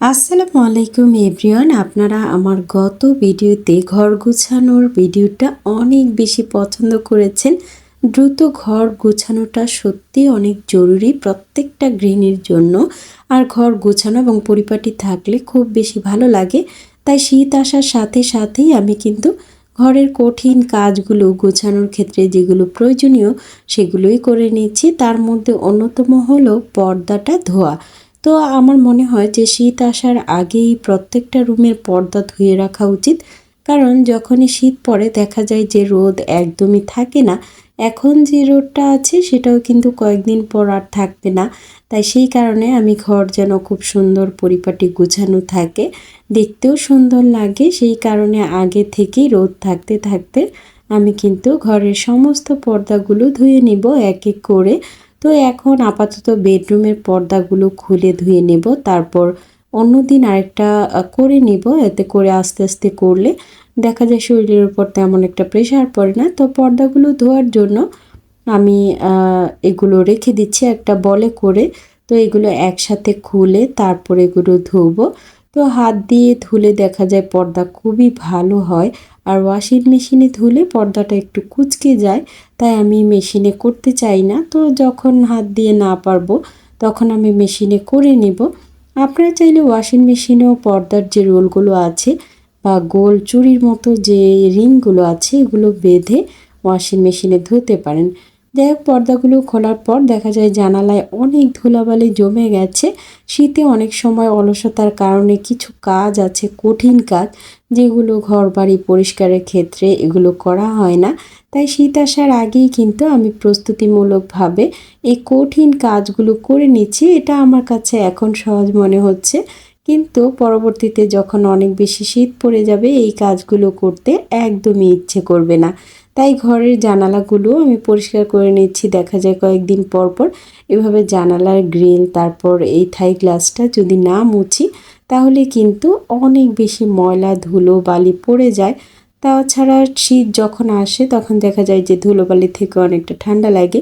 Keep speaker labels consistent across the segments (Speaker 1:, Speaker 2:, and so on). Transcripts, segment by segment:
Speaker 1: আসসালামু আলাইকুম এভরিওয়ান। আপনারা আমার গত ভিডিওতে ঘর গুছানোর ভিডিওটা অনেক বেশি পছন্দ করেছেন। দ্রুত ঘর গোছানোটা সত্যি অনেক জরুরি প্রত্যেকটা গৃহিণীর জন্য। আর ঘর গোছানো এবং পরিপাটি থাকলে খুব বেশি ভালো লাগে। তাই শীত আসার সাথে সাথেই আমি কিন্তু ঘরের কঠিন কাজগুলো গোছানোর ক্ষেত্রে যেগুলো প্রয়োজনীয় সেগুলোই করে নিচ্ছি। তার মধ্যে অন্যতম হলো পর্দাটা ধোয়া। তো আমার মনে হয় যে শীত আসার আগেই প্রত্যেকটা রুমের পর্দা ধুয়ে রাখা উচিত। কারণ যখনই শীত পড়ে, দেখা যায় যে রোদ একদমই থাকে না। এখন যে রোদটা আছে, সেটাও কিন্তু কয়েকদিন পর আর থাকবে না। তাই সেই কারণে আমি ঘর যেন খুব সুন্দর পরিপাটি গুছানো থাকে, দেখতেও সুন্দর লাগে। সেই কারণে আগে থেকেই রোদ থাকতে থাকতে আমি কিন্তু ঘরের সমস্ত পর্দাগুলো ধুয়ে নিব, এক এক করে। তো এখন আপাতত বেডরুমের পর্দাগুলো খুলে ধুয়ে নেব, তারপর অন্যদিন আরেকটা করে নিব, এতে করে আস্তে আস্তে করলে দেখা যায় শরীরের উপর তেমন একটা প্রেশার পড়ে না। তো পর্দাগুলো ধোয়ার জন্য আমি এগুলো রেখে দিচ্ছি একটা বলে করে। তো এগুলো একসাথে খুলে তারপর এগুলো ধুবো। তো হাত দিয়ে ধুলে দেখা যায় পর্দা খুবই ভালো হয়। আর ওয়াশিং মেশিনে ধুলে পর্দাটা একটু কুচকে যায়, তাই আমি মেশিনে করতে চাই না। তো যখন হাত দিয়ে না পারব, তখন আমি মেশিনে করে নেব। আপনারা চাইলে ওয়াশিং মেশিনেও পর্দার যে রোলগুলো আছে বা গোল চুরির মতো যে রিংগুলো আছে, এগুলো বেঁধে ওয়াশিং মেশিনে ধুতে পারেন। যাই হোক পর্দাগুলো খোলার পর দেখা যায় জানালায় অনেক ধুলাবালি জমে গেছে। শীতে অনেক সময় অলসতার কারণে কিছু কাজ আছে, কঠিন কাজ, যেগুলো ঘর বাড়ি পরিষ্কারের ক্ষেত্রে এগুলো করা হয় না। তাই শীত আসার আগেই কিন্তু আমি প্রস্তুতিমূলকভাবে এই কঠিন কাজগুলো করে নিচ্ছি, এটা আমার কাছে এখন সহজ মনে হচ্ছে। কিন্তু পরবর্তীতে যখন অনেক বেশি শীত পড়ে যাবে, এই কাজগুলো করতে একদমই ইচ্ছে করবে না। তাই ঘরের জানালাগুলো আমি পরিষ্কার করে নিচ্ছি। দেখা যায় কয়েকদিন পর পর এভাবে জানালার গ্রিল, তারপর এই থাই গ্লাসটা যদি না মুছি, তাহলে কিন্তু অনেক বেশি ময়লা, ধুলো, বালি পড়ে যায়। তাছাড়া শীত যখন আসে, তখন দেখা যায় যে ধুলোবালি থেকে অনেকটা ঠান্ডা লাগে,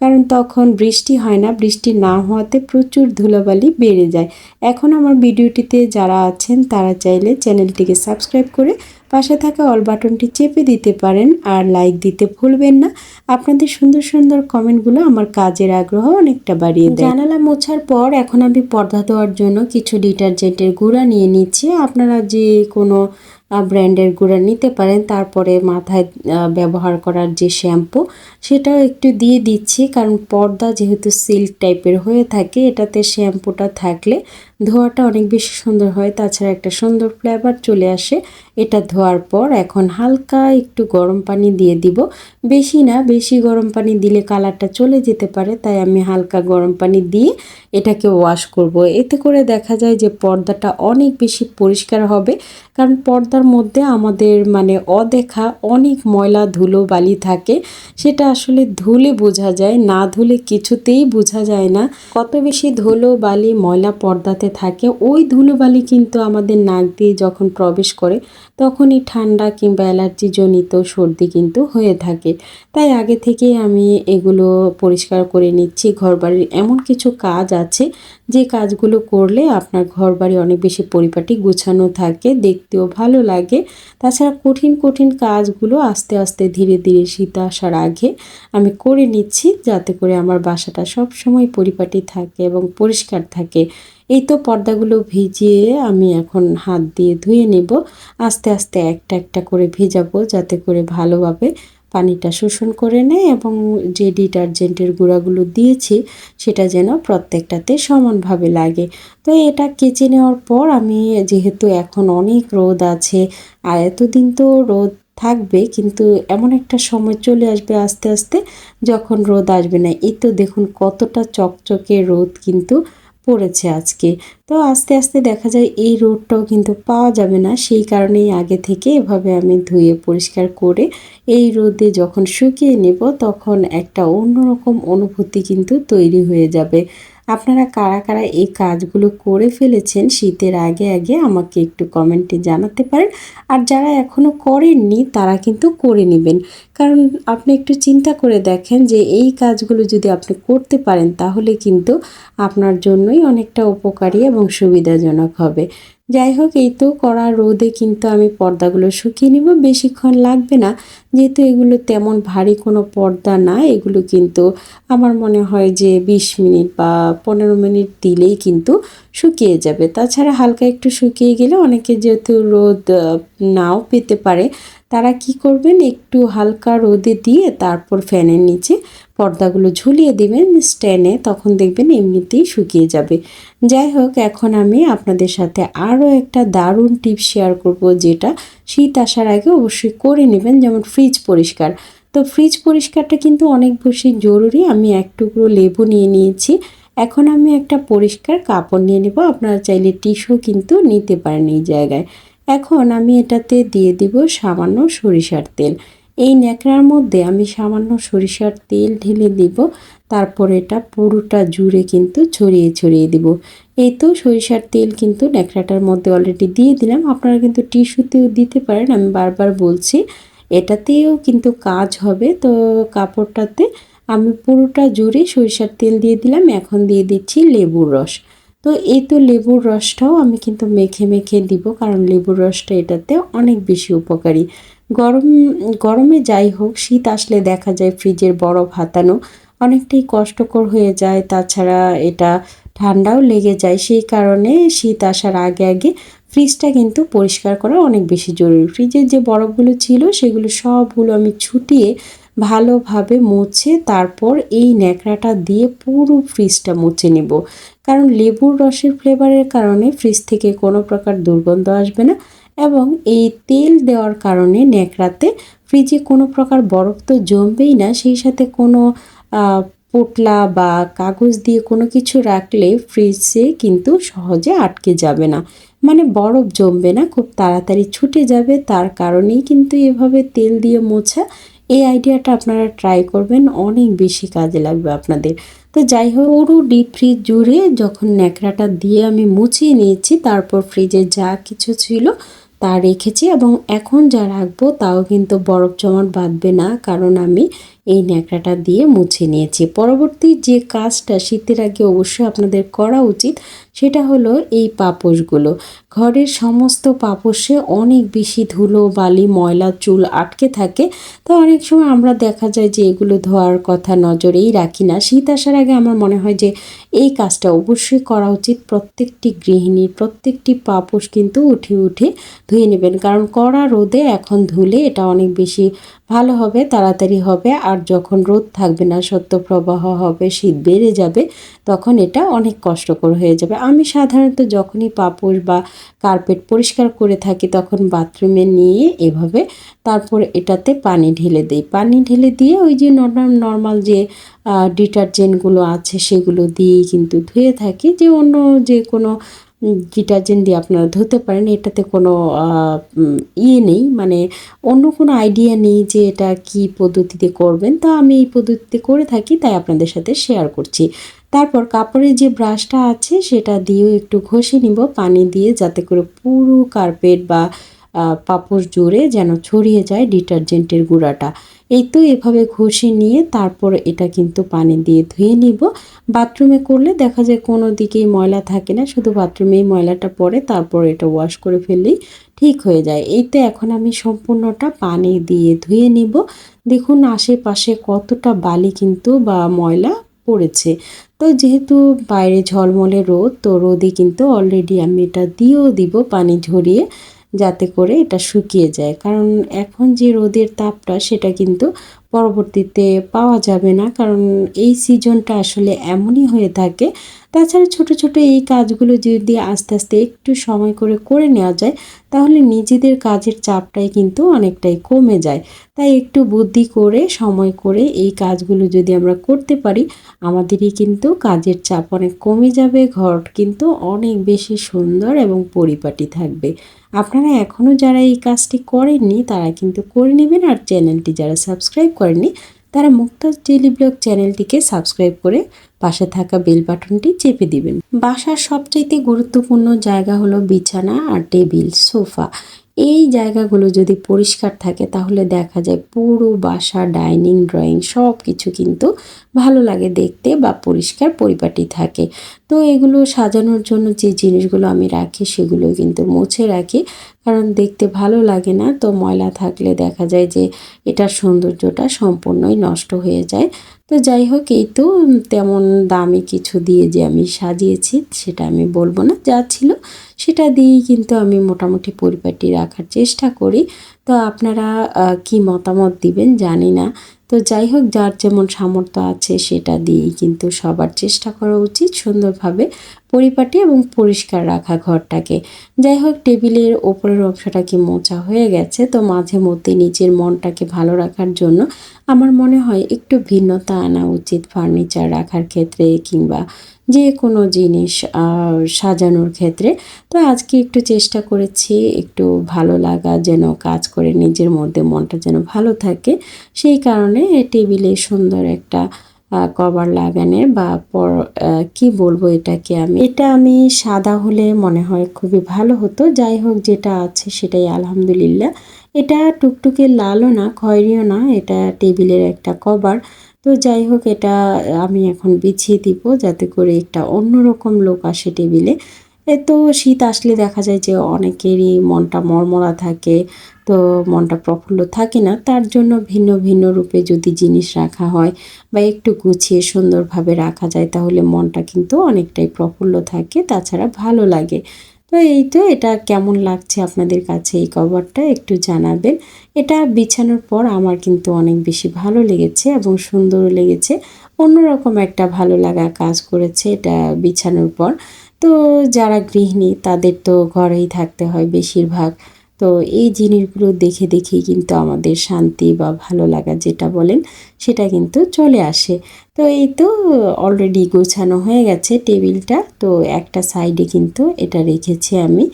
Speaker 1: কারণ তখন বৃষ্টি হয় না। বৃষ্টি না হওয়াতে প্রচুর ধুলোবালি বেড়ে যায়। এখন আমার ভিডিওটিতে যারা আছেন, তারা চাইলে চ্যানেলটিকে সাবস্ক্রাইব করে পাশে থাকা অল বাটনটি চেপে দিতে পারেন আর লাইক দিতে ভুলবেন না। আপনাদের সুন্দর সুন্দর কমেন্টগুলো আমার কাজের আগ্রহ অনেকটা বাড়িয়ে দেয়। জানালা মোছার পর এখন আমি পর্দা দেওয়ার জন্য কিছু ডিটারজেন্টের গুঁড়া নিয়ে নিচ্ছি। আপনারা যে কোনো ব্র্যান্ডের গুঁড়া নিতে পারেন, তারপরে মাথায় ব্যবহার করার যে শ্যাম্পু, সেটাও একটু দিয়ে দিচ্ছি। কারণ পর্দা যেহেতু সিল্ক টাইপের হয়ে থাকে, এটাতে শ্যাম্পুটা থাকলে ধোয়াটা অনেক বেশি সুন্দর হয়, তাছাড়া একটা সুন্দর ফ্লেভার চলে আসে। এটা ধোয়ার পর এখন হালকা একটু গরম পানি দিয়ে দিব। বেশি না, বেশি গরম পানি দিলে কালারটা চলে যেতে পারে, তাই আমি হালকা গরম পানি দিয়ে এটাকে ওয়াশ করব। এতে করে দেখা যায় যে পর্দাটা অনেক বেশি পরিষ্কার হবে, কারণ পর্দার মধ্যে আমাদের মানে অদেখা অনেক ময়লা ধুলো বালি থাকে, সেটা আসলে ধুলে বোঝা যায়, না ধুলে কিছুতেই বোঝা যায় না। কত বেশি ধুলো বালি ময়লা পর্দাতে থাকে। ওই ধুলোবালি কিন্তু আমাদের নাক দিয়ে যখন প্রবেশ করে, তখনই ঠান্ডা কিংবা অ্যালার্জি জনিত সর্দি কিন্তু হয়ে থাকে। তাই আগে থেকেই আমি এগুলো পরিষ্কার করে নিচ্ছি। ঘরবাড়ির এমন কিছু কাজ আছে, যে কাজগুলো করলে আপনার ঘরবাড়ি অনেক বেশি পরিপাটি গুছানো থাকে, দেখতেও ভালো লাগে। তাছাড়া কঠিন কঠিন কাজগুলো আস্তে আস্তে ধীরে ধীরে শীত আসার আগে আমি করে নিচ্ছি, যাতে করে আমার বাসাটা সব সময় পরিপাটি থাকে এবং পরিষ্কার থাকে। এই তো পর্দাগুলো ভিজিয়ে আমি এখন হাত দিয়ে ধুয়ে নেব। আস্তে আস্তে একটা একটা করে ভিজাবো যাতে করে ভালোভাবে পানিটা শোষণ করে নেয় এবং যে ডিটারজেন্টের গুঁড়াগুলো দিয়েছি সেটা যেন প্রত্যেকটাতে সমানভাবে লাগে। তো এটা কেচে নেওয়ার পর আমি যেহেতু এখন অনেক রোদ আছে, আর এতদিন তো রোদ থাকবে কিন্তু এমন একটা সময় চলে আসবে আস্তে আস্তে যখন রোদ আসবে না। এই তো দেখুন কতটা চকচকে রোদ কিন্তু পড়েছে আজকে। তো আস্তে আস্তে দেখা যায় এই রোডটাও কিন্তু পাওয়া যাবে না। সেই কারণেই আগে থেকে এভাবে আমি ধুয়ে পরিষ্কার করে এই রোদে যখন শুকিয়ে নেব তখন একটা অন্যরকম অনুভূতি কিন্তু তৈরি হয়ে যাবে। আপনারা কারা কারা এই কাজগুলো করে ফেলেছেন শীতের আগে আগে আমাকে একটু কমেন্টে জানাতে পারেন। আর যারা এখনও করেননি, তারা কিন্তু করে নেবেন। কারণ আপনি একটু চিন্তা করে দেখেন যে এই কাজগুলো যদি আপনি করতে পারেন, তাহলে কিন্তু আপনার জন্যই অনেকটা উপকারী এবং সুবিধাজনক হবে। যাই হোক এই তো কড়া রোদে কিন্তু আমি পর্দাগুলো শুকিয়ে নিব। বেশিক্ষণ লাগবে না, যেহেতু এগুলো তেমন ভারী কোনো পর্দা না, এগুলো কিন্তু আমার মনে হয় যে ২০ মিনিট বা পনেরো মিনিট দিলেই কিন্তু শুকিয়ে যাবে। তাছাড়া হালকা একটু শুকিয়ে গেলে অনেকে যেহেতু রোদ নাও পেতে পারে তারা কি করবেন? একটু হালকা রোদে দিয়ে তারপর ফ্যানের নিচে পর্দাগুলো ঝুলিয়ে দিবেন। স্ট্যান্ডে তখন দেখবেন এমনিতেই শুকিয়ে যাবে। যাই হোক, এখন আমি আপনাদের সাথে আরও একটা দারুণ টিপ শেয়ার করব, যেটা শীত আসার আগে অবশ্যই করে নেবেন, যেমন ফ্রিজ পরিষ্কার। তো ফ্রিজ পরিষ্কারটা কিন্তু অনেক বেশি জরুরি। আমি এক টুকরো লেবু নিয়ে নিয়েছি। এখন আমি একটা পরিষ্কার কাপড় নিয়ে নেব। আপনারা চাইলে টিস্যু কিন্তু নিতে পারেন এই জায়গায়। এখন আমি এটাতে দিয়ে দিব সামান্য সরিষার তেল। এই ন্যাকড়ার মধ্যে আমি সামান্য সরিষার তেল ঢেলে দিব, তারপর এটা পুরোটা জুড়ে কিন্তু ছড়িয়ে ছড়িয়ে দিব। এই তো সরিষার তেল কিন্তু ন্যাকড়াটার মধ্যে অলরেডি দিয়ে দিলাম। আপনারা কিন্তু টিস্যুতেও দিতে পারেন, আমি বারবার বলছি। এটাতেও কিন্তু কাজ হবে, তো কাপড়টাতে আমি পুরোটা জুড়ে সরিষার তেল দিয়ে দিলাম। এখন দিয়ে দিচ্ছি লেবুর রস। তো এই তো লেবুর রসটাও আমি কিন্তু মেখে মেখে দিব, কারণ লেবুর রসটা এটাতে অনেক বেশি উপকারী। গরম, গরমে যাই হোক, শীত আসলে দেখা যায় ফ্রিজের বরফ হাতানো অনেকটাই কষ্টকর হয়ে যায়, তাছাড়া এটা ঠান্ডাও লেগে যায়। সেই কারণে শীত আসার আগে আগে ফ্রিজটা কিন্তু পরিষ্কার করা অনেক বেশি জরুরি। ফ্রিজের যে বরফগুলো ছিল, সেগুলো সবগুলো আমি ছুটিয়ে ভালোভাবে মুছে, তারপর এই ন্যাকড়াটা দিয়ে পুরো ফ্রিজটা মুছে নেব। কারণ লেবুর রসের ফ্লেভারের কারণে ফ্রিজ থেকে কোনো প্রকার দুর্গন্ধ আসবে না এবং এই তেল দেওয়ার কারণে ন্যাকড়াতে ফ্রিজে কোনো প্রকার বরফ তো জমবেই না, সেই সাথে কোনো পোটলা বা কাগজ দিয়ে কোনো কিছু রাখলে ফ্রিজে কিন্তু সহজে আটকে যাবে না। মানে বরফ জমবে না, খুব তাড়াতাড়ি ছুটে যাবে, তার কারণেই কিন্তু এভাবে তেল দিয়ে মোছা। এই আইডিয়াটা আপনারা ট্রাই করবেন, অনেক বেশি কাজে লাগবে আপনাদের। তো যাই হোক, পুরো ডিপ ফ্রিজ জুড়ে যখন ন্যাকড়াটা দিয়ে আমি মুছিয়ে নিয়েছি, তারপর ফ্রিজে যা কিছু ছিল তা রেখেছি এবং এখন যা রাখব তাও কিন্তু বরফ জমাট বাঁধবে না, কারণ আমি এই ন্যাকড়াটা দিয়ে মুছে নিয়েছি। পরবর্তী যে কাজটা শীতের আগে অবশ্যই আপনাদের করা উচিত, সেটা হলো এই পাপোশগুলো। ঘরের সমস্ত পাপোশে অনেক বেশি ধুলো, বালি, ময়লা, চুল আটকে থাকে। তো অনেক সময় আমরা দেখা যায় যে এগুলো ধোয়ার কথা নজরেই রাখি না। শীত আসার আগে আমার মনে হয় যে এই কাজটা অবশ্যই করা উচিত। প্রত্যেকটি গৃহিণীর প্রত্যেকটি পাপোশ কিন্তু উঠে উঠে ধুয়ে নেবেন। কারণ কড়া রোদে এখন ধুলে এটা অনেক বেশি ভালো হবে, তাড়াতাড়ি হবে। আর যখন রোদ থাকবে না, সত্য প্রবাহ হবে, শীত বেড়ে যাবে, তখন এটা অনেক কষ্টকর হয়ে যাবে। আমি সাধারণত যখনই পাপোশ বা কার্পেট পরিষ্কার করে থাকি, তখন বাথরুমে নিয়ে এভাবে তারপর এটাতে পানি ঢেলে দিই। পানি ঢেলে দিয়ে ওই যে নর্মাল নর্মাল যে ডিটারজেন্টগুলো আছে, সেগুলো দিয়েই কিন্তু ধুয়ে থাকি। যে অন্য যে কোনো ডিটারজেন্ট দিয়ে আপনারা ধুতে পারেন, এটাতে কোনো ইয়ে নেই। মানে অন্য কোনো আইডিয়া নেই যে এটা কি পদ্ধতিতে করবেন। তা আমি এই পদ্ধতিতে করে থাকি, তাই আপনাদের সাথে শেয়ার করছি। তারপর কাপড়ের যে ব্রাশটা আছে, সেটা দিয়েও একটু ঘষে নিব, পানি দিয়ে যাতে করে পুরো কার্পেট বা পাপড় জোরে যেন ছড়িয়ে যায় ডিটারজেন্টের গুঁড়াটা। এই তো এভাবে ঘষে নিয়ে তারপর এটা কিন্তু পানি দিয়ে ধুয়ে নিব। বাথরুমে করলে দেখা যায় কোনো দিকেই ময়লা থাকে না, শুধু বাথরুমেই ময়লাটা পড়ে তারপর এটা ওয়াশ করে ফেললেই ঠিক হয়ে যায়। এই তো এখন আমি সম্পূর্ণটা পানি দিয়ে ধুয়ে নিব। দেখুন আশেপাশে কতটা বালি কিন্তু বা ময়লা পড়েছে। তো যেহেতু বাইরে ঝলমলে রোদ, তো রোদে কিন্তু অলরেডি আমি এটা দিয়েও দিব পানি ঝরিয়ে। যাতে করে এটা শুকিয়ে যায়। কারণ এখন যে রোদের তাপটা, সেটা কিন্তু পরবর্তীতে পাওয়া যাবে না। কারণ এই সিজনটা আসলে এমনই হয়ে থাকে। তাছাড়া ছোট ছোট এই কাজগুলো যদি আস্তে আস্তে একটু সময় করে করে নেওয়া যায়, তাহলে নিজেদের কাজের চাপটাই কিন্তু অনেকটাই কমে যায়। তাই একটু বুদ্ধি করে, সময় করে এই কাজগুলো যদি আমরা করতে পারি, আমাদেরই কিন্তু কাজের চাপ অনেক কমে যাবে, ঘর কিন্তু অনেক বেশি সুন্দর এবং পরিপাটি থাকবে। আপনারা এখনও যারা এই কাজটি করেননি, তারা কিন্তু করে নেবেন। আর চ্যানেলটি যারা সাবস্ক্রাইব করেননি, তারা মুক্তাজ ডেলি ব্লগ চ্যানেলটিকে সাবস্ক্রাইব করে পাশে থাকা বেল বাটনটি চেপে দিবেন। বাসার সবচাইতে গুরুত্বপূর্ণ জায়গা হলো বিছানা আর টেবিল, সোফা। এই জায়গাগুলো যদি পরিষ্কার থাকে, তাহলে দেখা যায় পুরো বাসা, ডাইনিং, ড্রয়িং সব কিছু কিন্তু ভালো লাগে দেখতে বা পরিষ্কার পরিপাটি থাকে। তো এগুলো সাজানোর জন্য যে জিনিসগুলো আমি রাখি সেগুলো কিন্তু মুছে রাখি। কারণ দেখতে ভালো লাগে না তো ময়লা থাকলে দেখা যায় যে এটার সৌন্দর্যটা সম্পূর্ণই নষ্ট হয়ে যায়। তো যাই হোক, এই তো তেমন দামি কিছু দিয়ে যে আমি সাজিয়েছি সেটা আমি বলব না। যা ছিল সেটা দিয়েই কিন্তু আমি মোটামুটি পরিপাটি রাখার চেষ্টা করি। তো আপনারা কি মতামত দিবেন জানি না। তো যাই হোক, যার যেমন সামর্থ্য আছে সেটা দিয়েই কিন্তু সবার চেষ্টা করা উচিত সুন্দরভাবে পরিপাটি এবং পরিষ্কার রাখা ঘরটাকে। যাই হোক, টেবিলের ওপরের অংশটা কি মোচা হয়ে গেছে, তো মাঝে মধ্যে নিজের মনটাকে ভালো রাখার জন্য আমার মনে হয় একটু ভিন্নতা আনা উচিত ফার্নিচার রাখার ক্ষেত্রে কিংবা যে কোনো জিনিস সাজানোর ক্ষেত্রে। তো আজকে একটু চেষ্টা করেছি একটু ভালো লাগা, যেন কাজ করে নিজের মধ্যে মনটা যেন ভালো থাকে। সেই কারণে টেবিলে সুন্দর একটা কভার লাগানোর বা পর কি বলব এটাকে আমি? এটা আমি সাদা হলে মনে হয় খুবই ভালো হতো। যাই হোক, যেটা আছে সেটাই আলহামদুলিল্লাহ। এটা টুকটুকে লালও না, খয়েরিও না। এটা টেবিলের একটা কভার। তো যাই হোক, এটা আমি এখন বিছিয়ে দিব যাতে করে একটা অন্যরকম লোক আসে টেবিলে। তো শীত আসলে দেখা যায় যে অনেকেরই মনটা মরমরা থাকে, তো মনটা প্রফুল্ল থাকে না। তার জন্য ভিন্ন ভিন্ন রূপে যদি জিনিস রাখা হয় বা একটু গুছিয়ে সুন্দরভাবে রাখা যায়, তাহলে মনটা কিন্তু অনেকটাই প্রফুল্ল থাকে। তাছাড়া ভালো লাগে। তো এই তো এটা কেমন লাগছে আপনাদের কাছে এই কভারটা একটু জানাবেন। এটা বিছানোর পর আমার কিন্তু অনেক বেশি ভালো লেগেছে এবং সুন্দরও লেগেছে। অন্যরকম একটা ভালো লাগা কাজ করেছে এটা বিছানোর পর। তো যারা গৃহিণী তাদের তো ঘরেই থাকতে হয় বেশিরভাগ। তো এই জিনিসগুলো দেখে দেখেই কিন্তু আমাদের শান্তি বা ভালো লাগা যেটা বলেন, সেটা কিন্তু চলে আসে। তো এই তো অলরেডি গোছানো হয়ে গেছে টেবিলটা, তো একটা সাইডে কিন্তু এটা রেখেছি আমি।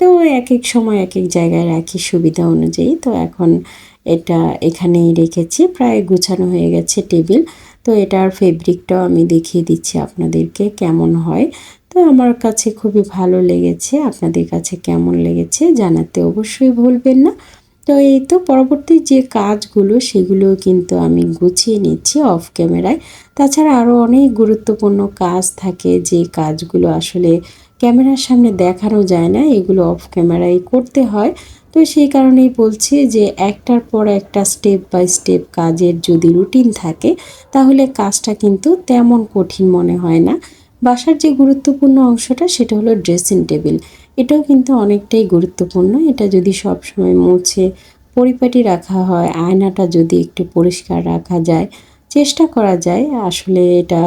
Speaker 1: তো এক এক সময় এক এক জায়গায় রাখি সুবিধা অনুযায়ী। তো এখন এটা এখানেই রেখেছি, প্রায় গোছানো হয়ে গেছে টেবিল। তো এটার ফেব্রিকটাও আমি দেখিয়ে দিচ্ছি আপনাদেরকে কেমন হয়। তো আমার কাছে খুবই ভালো লেগেছে, আপনাদের কাছে কেমন লেগেছে জানাতে অবশ্যই ভুলবেন না। তো এই তো পরবর্তী যে কাজগুলো সেগুলো কিন্তু আমি গুছিয়ে নিচ্ছি অফ ক্যামেরায় তাছাড়া আরও অনেক গুরুত্বপূর্ণ কাজ থাকে যে কাজগুলো আসলে ক্যামেরার সামনে দেখানো যায় না, এগুলো অফ ক্যামেরায় করতে হয়। তো সেই কারণেই বলছি যে একটার পর একটা স্টেপ বাই স্টেপ কাজের যদি রুটিন থাকে, তাহলে কাজটা কিন্তু তেমন কঠিন মনে হয় না। বাসার যে গুরুত্বপূর্ণ অংশটা, সেটা হলো ড্রেসিং টেবিল এটাও কিন্তু অনেকটাই গুরুত্বপূর্ণ। এটা যদি সব সময় মুছে পরিপাটি রাখা হয়, আয়নাটা যদি একটু পরিষ্কার রাখা যায়, চেষ্টা করা যায়, আসলে এটা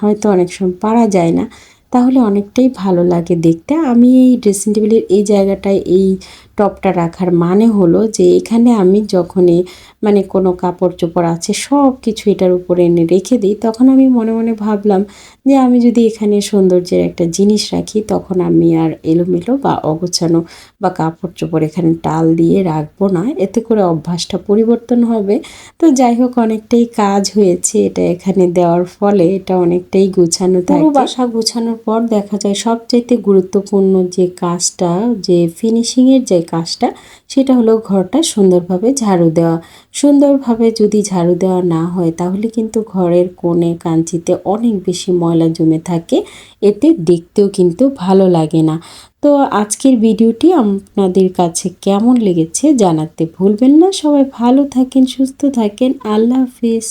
Speaker 1: হয়তো অনেক সময় পারা যায় না। তাহলে অনেকটাই ভালো লাগে দেখতে। আমি এই ড্রেসিং টেবিলের এই জায়গাটায়, এই টপটা রাখার মানে হলো যে এখানে আমি যখনই মানে কোনো কাপড় চোপড় আছে সব কিছু এটার উপরে এনে রেখে দিই, তখন আমি মনে মনে ভাবলাম যে আমি যদি এখানে সৌন্দর্যের একটা জিনিস রাখি, তখন আমি আর এলোমেলো বা অগোছানো বা কাপড় চোপড় এখানে টাল দিয়ে রাখব না। এতে করে অভ্যাসটা পরিবর্তন হবে। তো যাই হোক, অনেকটাই কাজ হয়েছে এটা এখানে দেওয়ার ফলে। এটা অনেকটাই গুছানো থাকে। বাসা গুছানোর পর দেখা যায় সবচাইতে গুরুত্বপূর্ণ যে কাজটা, যে ফিনিশিংয়ের যে কাজটা, সেটা হলো ঘরটা সুন্দরভাবে ঝাড়ু দেওয়া। সুন্দরভাবে যদি ঝাড়ু দেওয়া না হয়, তাহলে কিন্তু ঘরের কোণে কাঞ্চিতে অনেক বেশি ময়লা জমে থাকে। এতে দেখতেও কিন্তু ভালো লাগে না। তো আজকের ভিডিওটি আপনাদের কাছে কেমন লেগেছে জানাতে ভুলবেন না। সবাই ভালো থাকেন, সুস্থ থাকেন। আল্লাহ হাফিজ।